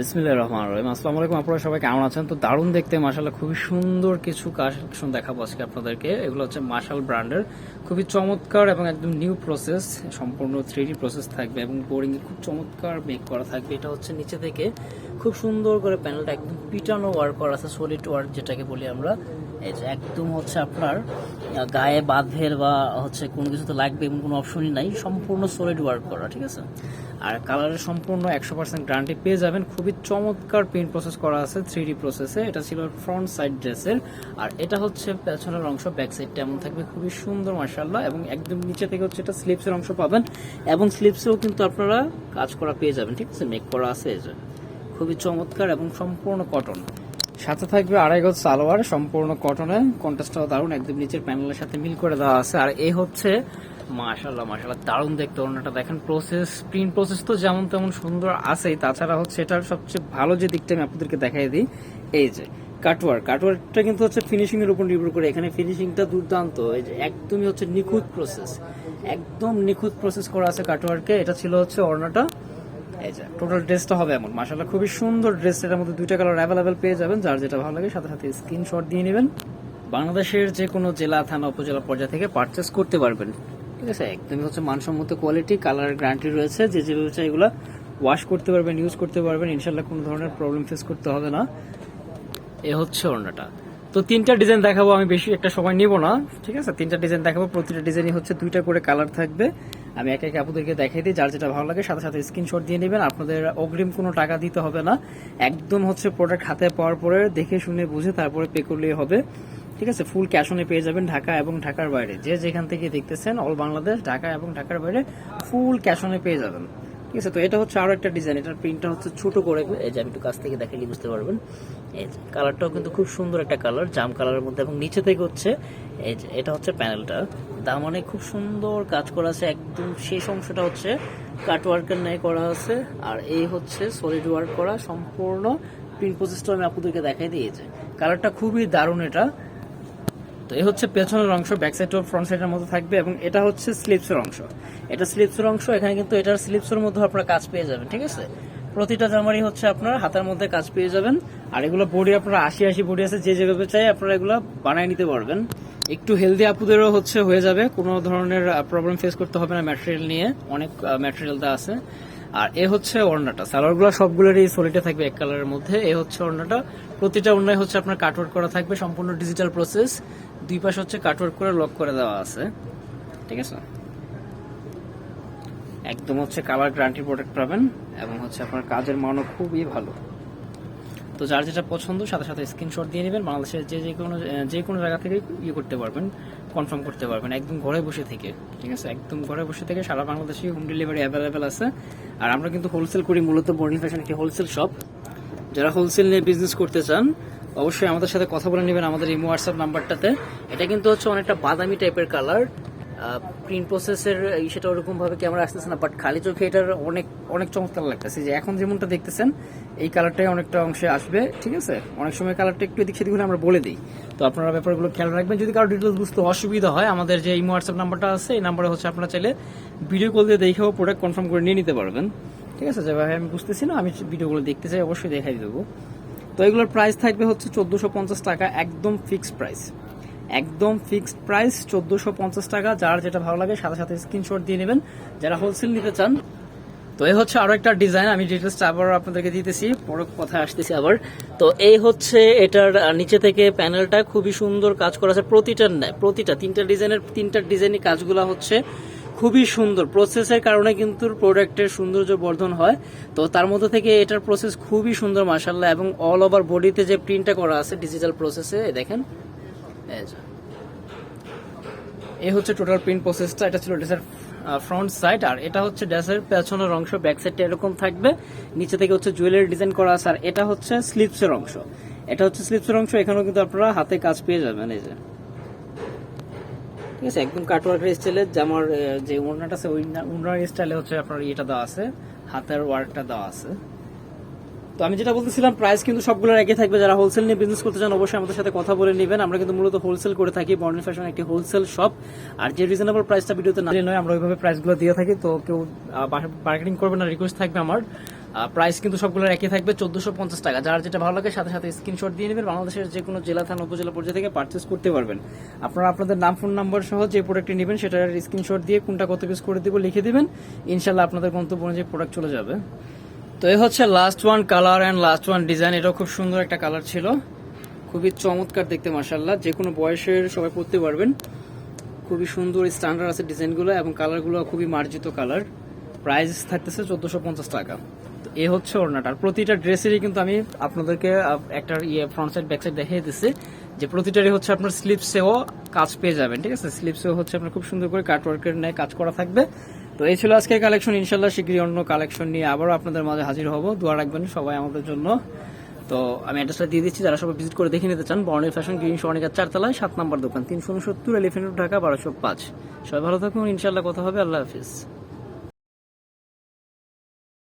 বিসমিল্লাহ রহমান রহিম। আসসালামু আলাইকুম, আপনারা সবাই কেমন আছেন? তো দারুণ দেখতে মাসাল্লাহ খুবই সুন্দর কিছু কালেকশন দেখাবো আজকে আপনাদেরকে। এগুলো হচ্ছে মার্শাল ব্র্যান্ডের খুবই চমৎকার এবং একদম নিউ প্রসেস সম্পূর্ণ থ্রি প্রসেস থাকবে এবং বোরিং খুব চমৎকার মেক করা থাকবে। এটা হচ্ছে নিচে থেকে খুব সুন্দর করে প্যানেলটা একদম পিটানো ওয়ার্ক করা আছে সলিড ওয়ার্ক যেটাকে বলি আমরা। এই যে একদম হচ্ছে আপনার গায়ে বাঁধের বা হচ্ছে কোনো কিছু তো লাগবে এমন কোনো অপশনই নাই, সম্পূর্ণ সলিড ওয়ার্ক করা, ঠিক আছে? আর কালারের সম্পূর্ণ একশো পার্সেন্ট গ্যারান্টি পেয়ে যাবেন, খুবই চমৎকার প্রিন্ট প্রসেস করা আছে থ্রি ডি প্রসেসে এটা ছিল ফ্রন্ট সাইড ড্রেসের আর এটা হচ্ছে পেছনের অংশ ব্যাক সাইডটা এমন থাকবে, খুবই সুন্দর মার্শাল্লাহ এবং একদম নিচে থেকে হচ্ছে এটা স্লিপসের অংশ পাবেন। এবং স্লিপসেও কিন্তু আপনারা কাজ করা পেয়ে যাবেন, ঠিক আছে? মেক করা আছে এই খুবই চমৎকার এবং সম্পূর্ণ কটন সাথে থাকবে আড়াই গজ সালোয়ার, সম্পূর্ণ কটনে। কন্ট্রাস্টটাও দারুণ, একদম নিচের প্যানেলের সাথে মিল করে দেওয়া আছে। আর এই হচ্ছে মাশাল্লাহ মাশাল্লাহ দারুণ দেখতে অন্যটা দেখেন প্রসেস প্রিন্ট প্রসেস তো যেমন তেমন সুন্দর আছেই। তাছাড়া হচ্ছে, এটার সবচেয়ে ভালো যে দিকটা আমি আপনাদেরকে দেখাই দিই, এই যে কাটওয়ার্ক কাটওয়ার্কটা কিন্তু হচ্ছে ফিনিশিং এর উপর নির্ভর করে। এখানে ফিনিশিংটা দুর্দান্ত। এই যে, একদমই হচ্ছে নিখুঁত প্রসেস একদম নিখুঁত প্রসেস করা আছে কাটওয়ার্কে এটা ছিল হচ্ছে অর্ণাটা এই যে টোটাল ড্রেসটা হবে এমন। মাশাআল্লাহ, খুবই সুন্দর ড্রেস এটার মধ্যে দুইটা কালার অ্যাভেলেবেল পেয়ে যাবেন, যার যেটা ভালো লাগে সাথে সাথে স্ক্রিনশট দিয়ে নেবেন। বাংলাদেশের যে কোনো জেলা, থানা, উপজেলা পর্যায়ে থেকে পারচেস করতে পারবেন। ঠিক আছে? একদমই হচ্ছে মানসম্মত কোয়ালিটি কালার গ্যারান্টি রয়েছে। যে যেগুলো চাই এগুলো ওয়াশ করতে পারবেন ইউজ করতে পারবেন। ইনশাল্লাহ কোনো ধরনের প্রবলেম ফেস করতে হবে না। এ হচ্ছে ওড়নাটা। তো তিনটা ডিজাইন দেখাবো, আমি বেশি একটা সময় নিব না। ঠিক আছে? তিনটা ডিজাইন দেখাবো, প্রতিটা ডিজাইনই হচ্ছে দুইটা করে কালার থাকবে। আমি এক একে আপনাদেরকে দেখাই দিই, যার যেটা ভালো লাগে সাথে সাথে স্ক্রিনশট দিয়ে নেবেন। আপনাদের অগ্রিম কোনো টাকা দিতে হবে না। একদম হচ্ছে প্রোডাক্ট হাতে পাওয়ার পরে দেখে শুনে বুঝে তারপরে পে করলেই হবে। ঠিক আছে? ফুল ক্যাশ অনে পেয়ে যাবেন ঢাকা এবং ঢাকার বাইরে। যে যেখান থেকে দেখতেছেন অল বাংলাদেশ ঢাকা এবং ঢাকার বাইরে ফুল ক্যাশ অনে পেয়ে যাবেন। ঠিক আছে, তো এটা হচ্ছে আরও একটা ডিজাইন এটার প্রিন্টটা হচ্ছে ছোট করে। এই যে আমি একটু কাছ থেকে দেখালে বুঝতে পারবেন? এই যে কালারটাও কিন্তু খুব সুন্দর একটা কালার জাম কালারের মধ্যে এবং নিচে থেকে হচ্ছে, এই যে, এটা হচ্ছে প্যানেলটা দামনে খুব সুন্দর কাজ করা আছে, একদম শেষ অংশটা হচ্ছে কাট ওয়ার্কের ন্যায় করা আছে, আর এই হচ্ছে সলিড ওয়ার্ক করা সম্পূর্ণ প্রিন্ট প্রসেসটা আমি আপনাদেরকে দেখাই দিয়েছি কালারটা খুবই দারুণ এটা। তো এ হচ্ছে পেছনের অংশ ব্যাক সাইড ও ফ্রন্ট সাইডের মধ্যে থাকবে এবং এটা হচ্ছে স্লিপসের অংশ। এটা স্লিপসের অংশ, এখানে কিন্তু এটার স্লিপসের মধ্যে আপনারা কাজ পেয়ে যাবেন, ঠিক আছে? প্রতিটা জামারই হচ্ছে আপনার হাতের মধ্যে কাজ পেয়ে যাবেন। আর এগুলো বডি আপনারা আশি আশি বডি আছে, যে যেভাবে চাই আপনারা এগুলো বানায় নিতে পারবেন। একটু হেলদি আপুদেরও হচ্ছে হয়ে যাবে, কোনো ধরনের প্রবলেম ফেস করতে হবে না ম্যাটেরিয়াল নিয়ে, অনেক ম্যাটেরিয়াল দেওয়া আছে। আর এ হচ্ছে ওড়নাটা সালোয়ারগুলো সবগুলোরই সলিটে থাকবে এক কালারের মধ্যে। এ হচ্ছে ওড়নাটা প্রতিটা ওড়নায় হচ্ছে আপনার কাটওয়ার্ক করা থাকবে, সম্পূর্ণ ডিজিটাল প্রসেস দুই পাশে হচ্ছে কাটওয়ার্ক করে লক করে দেওয়া আছে। ঠিক আছে? একদম হচ্ছে কালার গ্যারান্টি প্রোডাক্ট পাবেন এবং হচ্ছে আপনার কাজের মানও খুবই ভালো। তো যার যেটা পছন্দ, সাথে সাথে স্ক্রিনশট দিয়ে নেবেন। বাংলাদেশের যে যে কোনো যে কোনো জায়গা থেকে ইয়ে করতে পারবেন। কনফার্ম করতে পারবেন। একদম ঘরে বসে থেকে, ঠিক আছে? একদম ঘরে বসে থেকে সারা বাংলাদেশে হোম ডেলিভারি অ্যাভেলেবেল আছে। আর আমরা কিন্তু হোলসেল করি, মূলত বর্ণি ফ্যাশন একটি হোলসেল শপ যারা হোলসেল নিয়ে বিজনেস করতে চান, অবশ্যই আমাদের সাথে কথা বলে নেবেন আমাদের এই হোয়াটসঅ্যাপ নাম্বারটাতে এটা কিন্তু হচ্ছে অনেকটা বাদামি টাইপের কালার প্রিন্ট প্রসেসের সেটা ওরকম ভাবে ক্যামেরা আসতেছে না বাট খালি চোখে এটার অনেক অনেক চমৎকার লাগতেছে যে এখন যেমনটা দেখতেছেন, এই কালারটাই অনেকটা অংশে আসবে, ঠিক আছে? অনেক সময় কালারটা একটু এদিক সেদিক হলে আমরা বলে দিই। তো আপনারা ব্যাপারগুলো খেয়াল রাখবেন। যদি কারও ডিটেলস বুঝতে অসুবিধা হয়, আমাদের যে ইমো হোয়াটসঅ্যাপ নাম্বারটা আছে, এই নাম্বারে হচ্ছে আপনারা চাইলে ভিডিও কল দিয়ে দেখেও প্রোডাক্ট কনফার্ম করে নিয়ে নিতে পারবেন। ঠিক আছে? যেভাবে আমি বুঝতেছি না, আমি ভিডিওগুলো দেখতে চাই, অবশ্যই দেখাই দেবো। তো এগুলোর প্রাইস থাকবে হচ্ছে চোদ্দোশো পঞ্চাশ টাকা, একদম ফিক্সড প্রাইস একদম ফিক্সড প্রাইস চোদ্দোশো পঞ্চাশ টাকা। যার যেটা ভালো লাগে, সাথে সাথে স্ক্রিনশট দিয়ে নেবেন। যারা হোলসেল নিতে চান, তো এই হচ্ছে আরও একটা ডিজাইন আমি ডিটেলসটা আবার আপনাদেরকে দিতেছি পরে কথায় আসতেছি আবার। তো এই হচ্ছে এটার নিচে থেকে প্যানেলটা খুবই সুন্দর কাজ করা আছে। প্রতিটার নেয় প্রতিটা, তিনটা ডিজাইনের তিনটা ডিজাইনই কাজগুলো হচ্ছে খুবই সুন্দর। প্রসেসের কারণে কিন্তু প্রোডাক্টের সৌন্দর্য বর্ধন হয়। তো তার মধ্যে থেকে এটার প্রসেস খুবই সুন্দর মাসাল্লাহ এবং অল ওভার বডিতে যে প্রিন্টটা করা আছে ডিজিটাল প্রসেসে দেখেন। এই হচ্ছে টোটাল প্রিন্ট প্রসেসটা এটা ছিল ড্রেসের ফ্রন্ট সাইড আর এটা হচ্ছে ড্রেসের পেছনের অংশ ব্যাক সাইডটা এরকম থাকবে। নিচে থেকে হচ্ছে জুয়েলারি ডিজাইন করা আছে, আর এটা হচ্ছে স্লিপসের অংশ। এটা হচ্ছে স্লিপসের অংশ, এখানেও কিন্তু আপনারা হাতে কাজ পেয়ে যাবেন, এই যে। ঠিক আছে, একদম কাটওয়ার্কের স্টাইলে জামার যে ওড়নাটা আছে, ওই ওড়নার স্টাইলে হচ্ছে আপনার ইয়েটা দেওয়া আছে, হাতের ওয়ার্কটা দেওয়া আছে। তো আমি যেটা বলতেছিলাম প্রাইস কিন্তু সবগুলোর একই থাকবে। যারা হোলসেল নিয়ে বিজনেস করতে চান, অবশ্যই আমাদের সাথে কথা বলে নেবেন। আমরা কিন্তু মূলত হোলসেল করে থাকি বর্ণ ফ্যাশন একটি হোলসেল শপ আর যে রিজনেবল প্রাইসটা ভিডিওতে না নয়, আমরা ওইভাবে প্রাইসগুলো দিয়ে থাকি। তো কেউ বার্গেনিং করবে না রিকোয়েস্ট থাকবে আমার। প্রাইস কিন্তু সবগুলোর একই থাকবে, চোদ্দশো পঞ্চাশ টাকা। যার যেটা ভালো লাগে, সাথে সাথে স্ক্রিনশট দিয়ে নেবেন। বাংলাদেশের যে কোনো জেলা, থানা, উপজেলা পর্যায়ে থেকে পার্চেস করতে পারবেন। আপনারা আপনাদের নাম ফোন নাম্বার সহ যে প্রোডাক্টটি নেবেন, সেটার স্ক্রিনশট দিয়ে কোনটা কত পিস করে দিব লিখে দিবেন। ইনশাল্লাহ আপনাদের গন্তব্য অনুযায়ী প্রোডাক্ট চলে যাবে। তো এই হচ্ছে last one colour and last one design এটাও খুব সুন্দর একটা কালার ছিল। খুবই চমৎকার দেখতে মার্শাল্লাহ যে কোনো বয়সের সবাই পড়তে পারবেন। খুবই সুন্দর স্ট্যান্ডার্ড আছে ডিজাইনগুলো এবং কালারগুলো খুবই মার্জিত কালার প্রাইস থাকতেছে চোদ্দশো পঞ্চাশ টাকা। তো এ হচ্ছে ওড়নাটা। আর প্রতিটা ড্রেসেরই কিন্তু আমি আপনাদেরকে একটা ইয়ে ফ্রন্ট সাইড ব্যাক সাইড দেখিয়ে দিচ্ছি যে প্রতিটারই হচ্ছে আপনার স্লিপসেও কাজ পেয়ে যাবেন, ঠিক আছে? স্লিপসেও হচ্ছে আপনার খুব সুন্দর করে কাটওয়ার্কের ন্যায় কাজ করা থাকবে। তো এই ছিল আজকের কালেকশন ইনশাল্লাহ শীঘ্রই অন্য কালেকশন নিয়ে আবারও আপনাদের মাঝে হাজির হব। দোয়া রাখবেন সবাই আমাদের জন্য। তো আমি অ্যাড্রেসটা দিয়ে দিচ্ছি, যারা সবাই ভিজিট করে দেখে নিতে চান বর্ণের ফ্যাশন গ্রিন সোনিকার চারতলায়, সাত নম্বর দোকান, তিনশো উনসত্তর এলিফেন্ট ঢাকা, বারোশো পাঁচ। সবাই ভালো থাকুন ইনশাল্লাহ কথা হবে, আল্লাহ হাফিজ।